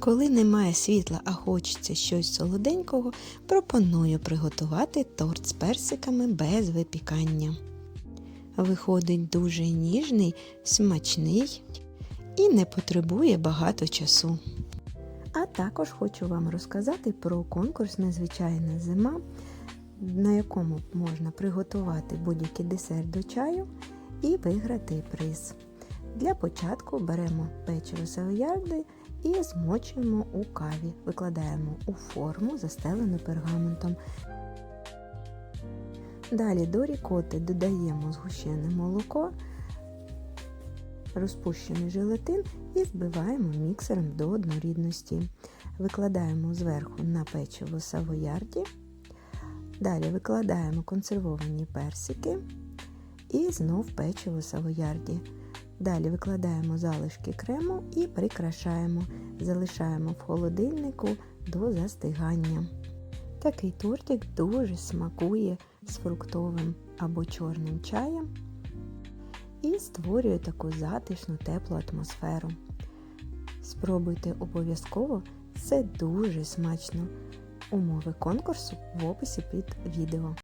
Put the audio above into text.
Коли немає світла, а хочеться щось солоденького, пропоную приготувати торт з персиками без випікання. Виходить дуже ніжний, смачний і не потребує багато часу. А також хочу вам розказати про конкурс Незвичайна зима, на якому можна приготувати будь-який десерт до чаю і виграти приз. Для початку беремо печиво савоярди і змочуємо у каві. Викладаємо у форму, застелену пергаментом. Далі до рікоти додаємо згущене молоко, розпущений желатин і збиваємо міксером до однорідності. Викладаємо зверху на печиво савоярді. Далі викладаємо консервовані персики і знов печиво савоярді. Далі викладаємо залишки крему і прикрашаємо. Залишаємо в холодильнику до застигання. Такий тортик дуже смакує з фруктовим або чорним чаєм і створює таку затишну теплу атмосферу. Спробуйте обов'язково, це дуже смачно. Умови конкурсу в описі під відео.